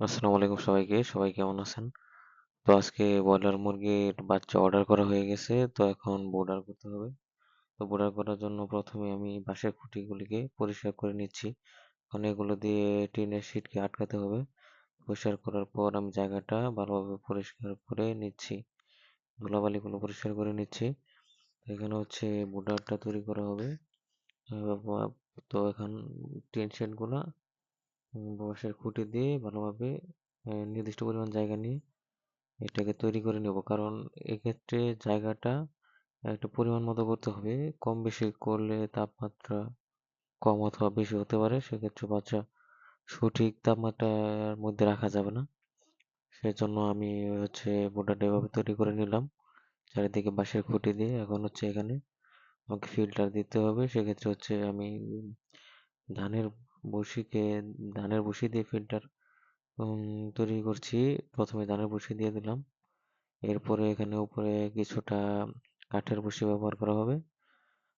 আসসালামু আলাইকুম সবাইকে। সবাই কেমন আছেন? তো আজকে ব্রয়লার মুরগির বাচ্চা অর্ডার করা হয়ে গেছে, তো এখন বোর্ডার করতে হবে। তো বোর্ডার করার জন্য প্রথমে আমি বাঁশের খুঁটিগুলিকে পরিষ্কার করে নিচ্ছি। কারণ এগুলো দিয়ে টিনের শিটকে আটকাতে হবে। পরিষ্কার করার পর আমি জায়গাটা ভালোভাবে পরিষ্কার করে নিচ্ছি। ধুলাবালিগুলো পরিষ্কার করে নিচ্ছি। এখানে হচ্ছে বোর্ডারটা তৈরি করা হবে। তো এখন টিন শেডগুলো বাঁশের খুঁটি দিয়ে ভালোভাবে নির্দিষ্ট পরিমাণ জায়গা নিয়ে এটাকে তৈরি করে নেব। কারণ এক্ষেত্রে জায়গাটা একটা পরিমাণ মতো করতে হবে। কম বেশি করলে তাপমাত্রা কম অথবা বেশি হতে পারে। সেক্ষেত্রে বাচ্চা সঠিক তাপমাত্রার মধ্যে রাখা যাবে না। সেজন্য আমি হচ্ছে বোর্ডারটা এভাবে তৈরি করে নিলাম। চারিদিকে বাঁশের খুঁটি দিয়ে এখন হচ্ছে এখানে আমাকে ফিল্টার দিতে হবে। সেক্ষেত্রে হচ্ছে আমি ধানের বসিকে ধানের বসি দিয়ে ফিল্টার তৈরি করছি। প্রথমে ধানের বসি দিয়ে দিলাম। এরপরে এখানে উপরে কিছুটা কাঠের বসি ব্যবহার করা হবে।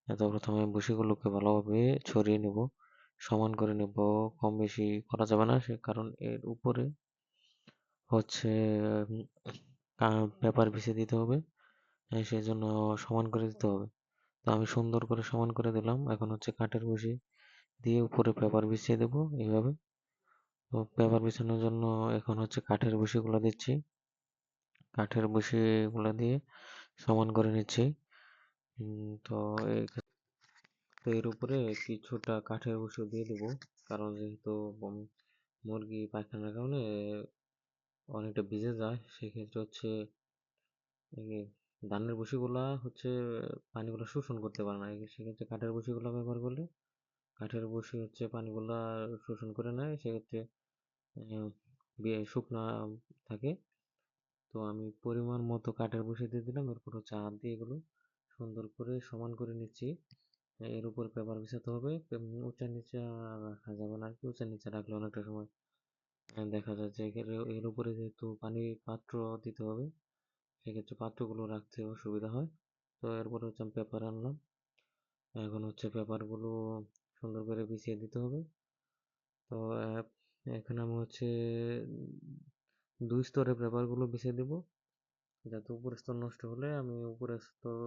তো প্রথমে বসিগুলোকে ভালোভাবে ছড়িয়ে নেব। সমান করে নেব। কম বেশি করা যাবে না, সে কারণ এর উপরে হচ্ছে পেপার বিছিয়ে দিতে হবে। সেই জন্য সমান করে দিতে হবে। তো আমি সুন্দর করে সমান করে দিলাম। এখন হচ্ছে কাঠের বসি দিয়ে উপরে পেপার বিছিয়ে দেব এইভাবে। তো পেপার বিছানোর জন্য এখন হচ্ছে কাঠের বসিগুলো দিচ্ছি। কাঠের বসিগুলো দিয়ে সমান করে নিচ্ছি। তো তো এর উপরে কিছুটা কাঠের বসি দিয়ে দেব। কারণ যেহেতু মুরগি পায়খানার কারণে অনেকটা ভিজে যায়, সেক্ষেত্রে হচ্ছে ধানের বসিগুলা হচ্ছে পানিগুলো শোষণ করতে পারে না। সেক্ষেত্রে কাঠের বসিগুলো ব্যবহার করলে কাঠের বসি হচ্ছে পানিগুলা শোষণ করে নেয়, সেক্ষেত্রে শুকনা থাকে। তো আমি পরিমাণ মতো কাঠের বসি দিয়ে দিলাম, এরপর হচ্ছে হাত দিয়ে এগুলো সুন্দর করে সমান করে নিচ্ছি। এর উপর পেপার বিছাতে হবে উঁচা নিচে রাখা যাবে না আর কি উঁচা নিচে রাখলে অনেকটা সময় দেখা যায় যে এর উপরে যেহেতু পানির পাত্র দিতে হবে, সেক্ষেত্রে পাত্রগুলো রাখতে অসুবিধা হয়। তো এরপরে হচ্ছে আমি পেপার আনলাম। এখন হচ্ছে পেপারগুলো সুন্দর করে বিছিয়ে দিতে হবে। তো এখানে আমি হচ্ছে দুই স্তরে পেপারগুলো বিছিয়ে দেব। যাতে উপরের স্তর নষ্ট হলে আমি উপরের স্তর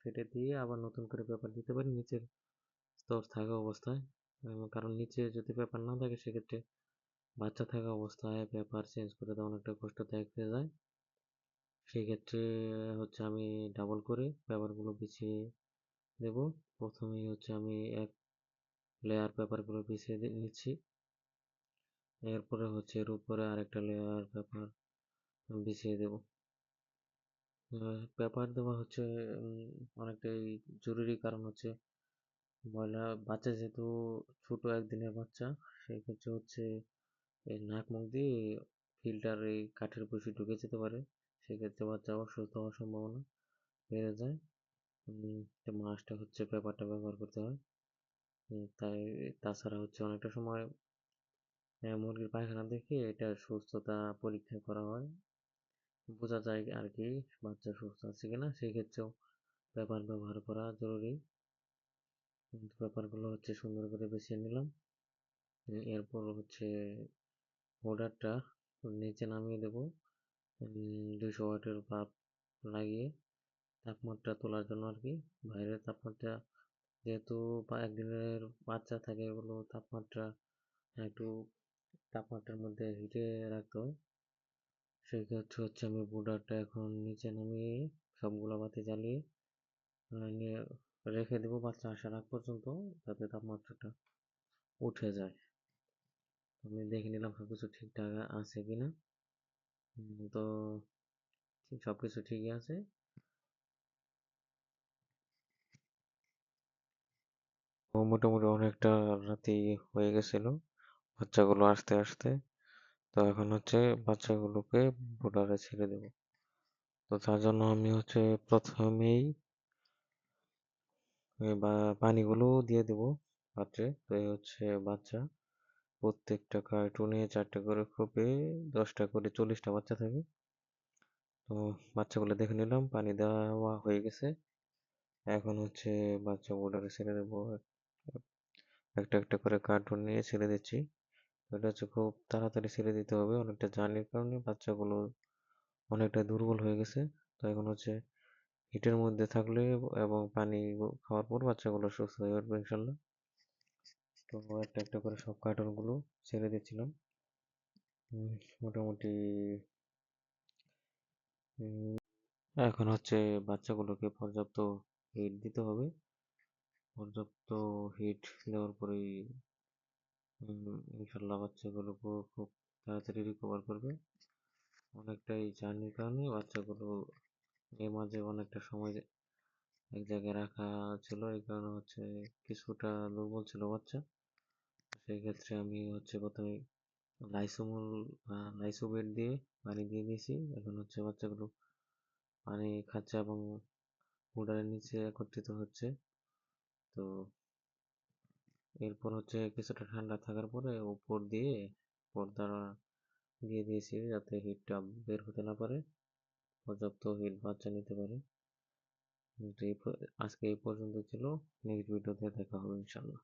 ফেটে দিয়ে আবার নতুন করে পেপার দিতে পারি, নিচের স্তর থাকা অবস্থায়। কারণ নিচে যদি পেপার না থাকে, সেক্ষেত্রে বাচ্চা থাকা অবস্থায় পেপার চেঞ্জ করে দেওয়া অনেকটা কষ্টদায়ক হয়ে যায়। সেক্ষেত্রে হচ্ছে আমি ডাবল করে পেপারগুলো বিছিয়ে দেব। প্রথমেই হচ্ছে আমি এক লেয়ার পেপারগুলো বিছিয়ে নিচ্ছি। এরপরে হচ্ছে এর উপরে আরেকটা লেয়ার পেপার বিছিয়ে দেব। পেপার দেওয়া হচ্ছে অনেকটাই জরুরি কারণ হচ্ছে ময়লা বাচ্চা যেহেতু ছোট একদিনের বাচ্চা সেই ক্ষেত্রে হচ্ছে এই নাক মুখ দিয়ে ফিল্টার এই কাঠের বসি ঢুকে যেতে পারে। সেক্ষেত্রে বাচ্চা অসুস্থ হওয়ার সম্ভাবনা বেড়ে যায়। মাছটা হচ্ছে পেপারটা ব্যবহার করতে হয়। তাই তাছাড়া হচ্ছে অনেকটা সময় মুরগির পায়খানা দেখে এটা সুস্থতা পরীক্ষা করা হয়। বোঝা যায় আর কি বাচ্চা সুস্থ আছে কিনা, সেক্ষেত্রেও পেপার ব্যবহার করা জরুরি। পেপারগুলো হচ্ছে সুন্দর করে বেছিয়ে নিলাম। এরপর হচ্ছে পাউডারটা নিচে নামিয়ে দেব। দুশো ওয়াটের বাল্ব লাগিয়ে তাপমাত্রা তোলার জন্য আর কি। বাইরের তাপমাত্রা যেহেতু একদিনের বাচ্চা থাকে এগুলো তাপমাত্রা একটু তাপমাত্রার মধ্যে হিটে রাখতে হয়। সেক্ষেত্রে হচ্ছে আমি বুডারটা এখন নিচে নামিয়ে সবগুলো বাতি জ্বালিয়ে নিয়ে রেখে দেবো বাচ্চা আসার আগ পর্যন্ত যাতে তাপমাত্রাটা উঠে যায়। আমি দেখে নিলাম সব কিছু ঠিকঠাক আছে কিনা। তো সব কিছু ঠিকই আছে। মোটামুটি অনেকটা রাতি হয়ে গেছিল, বাচ্চাগুলো আসতে আসতে। তো এখন হচ্ছে বাচ্চাগুলোকে বোর্ডারে ছেড়ে দেব। তো তার জন্য আমি হচ্ছে প্রথমেই বা, পানিগুলো দিয়ে দেব পাত্রে তো এই হচ্ছে বাচ্চা, প্রত্যেকটা কার্টুনে চারটে করে খোপে দশটা করে চল্লিশটা বাচ্চা থাকে। তো বাচ্চাগুলো দেখে নিলাম, পানি দেওয়া হয়ে গেছে। এখন হচ্ছে বাচ্চা বোর্ডারে ছেড়ে দেবো। একটা একটা করে কার্টুন নিয়ে ছেড়ে দিচ্ছি। এটা হচ্ছে খুব তাড়াতাড়ি ছেড়ে দিতে হবে, অনেকটা জার্নির কারণে বাচ্চাগুলো অনেকটা দুর্বল হয়ে গেছে। তো এখন হচ্ছে হিটের মধ্যে থাকলে এবং পানি খাওয়ার পর বাচ্চাগুলো সুস্থ হয়ে উঠবে ইনশাল্লাহ। তো একটা একটা করে সব কার্টুনগুলো ছেড়ে দিচ্ছিলাম। মোটামুটি এখন হচ্ছে বাচ্চাগুলোকে পর্যাপ্ত হিট দিতে হবে। পর্যাপ্ত হিট দেওয়ার পরেই ইনশাল্লাহ বাচ্চাগুলো খুব তাড়াতাড়ি রিকভার করবে। অনেকটাই জার্নির কারণে বাচ্চাগুলো এর মাঝে অনেকটা সময় এক জায়গায় রাখা ছিল। এই কারণে হচ্ছে কিছুটা দুর্বল ছিল বাচ্চা। সেই ক্ষেত্রে আমি হচ্ছে প্রথমে লাইসোমল লাইসোবেট দিয়ে পানি দিয়ে দিয়েছি। এখন হচ্ছে বাচ্চাগুলো পানি খাচ্ছে এবং উডারের নিচে একত্রিত হচ্ছে। তো এরপর হচ্ছে কিছুটা ঠান্ডা থাকার পরে উপর দিয়ে পর্দা দিয়ে দিয়েছি যাতে হিটটা বের হতে না পারে। পর্যাপ্ত হিট বাচ্চা নিতে পারে। আজকে এই পর্যন্ত ছিল। নেক্সট ভিডিওতে দেখা হবে ইনশাল্লাহ